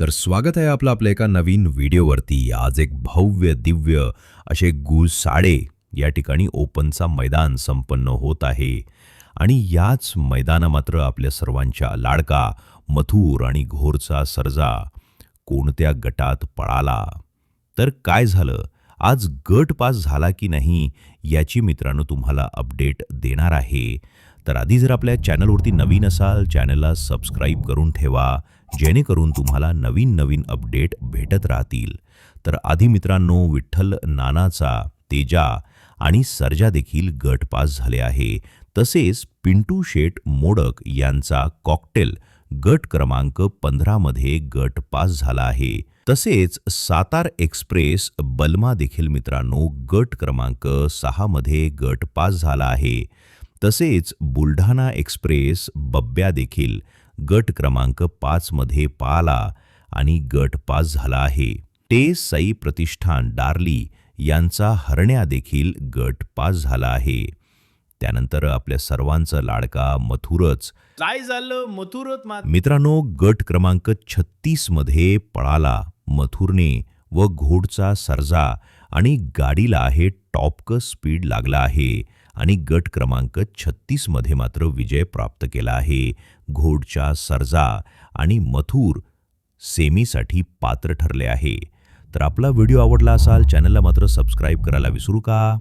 तर स्वागत आहे आपलं आपल्या एका नवीन व्हिडिओवरती. आज एक भव्य दिव्य असे गुळसाडे या ठिकाणी ओपनचा मैदान संपन्न होत आहे. आणि याच मैदाना मात्र आपल्या सर्वांच्या लाडका मथुर आणि घोरचा सरजा कोणत्या गटात पळाला? तर काय झालं? आज गट पास झाला की नाही याची मित्रांनो तुम्हाला अपडेट देणार आहे. तर आधी जर आपल्या चॅनलवरती नवीन असाल चॅनलला सबस्क्राईब करून ठेवा जेणेकरून तुम्हाला नवीन नवीन अपडेट भेटत राहतील. तर आधी मित्रांनो विठ्ठल नानाचा तेजा आणि सर्जा देखील गट पास झाले आहे. तसेच पिंटू शेट मोडक यांचा कॉकटेल गट क्रमांक पंधरामध्ये गट पास झाला आहे. तसेच सातार एक्सप्रेस बलमा देखील मित्रांनो गट क्रमांक सहामध्ये गट पास झाला आहे. तसेच बुलढाणा एक्सप्रेस बब्या देखील गट क्रमांक पाचमध्ये पाला आणि गट पास झाला आहे. टे सई प्रतिष्ठान डार्ली यांचा हरण्या देखील गट पास झाला आहे. त्यानंतर आपल्या सर्वांचं लाडका मथुरच. काय झालं? मथुरत मात मित्रांनो गट क्रमांक छत्तीसमध्ये पळाला मथुरने व घोडचा सर्जा आणि गाडीला आहे टॉपक स्पीड लागला आहे आणि गट क्रमांक छत्तीसमध्ये मात्र विजय प्राप्त केला आहे. घोडच्या सरजा आणि मथुर सेमीसाठी पात्र ठरले आहे. तर आपला व्हिडिओ आवडला असाल चॅनलला मात्र सबस्क्राईब करायला विसरू का?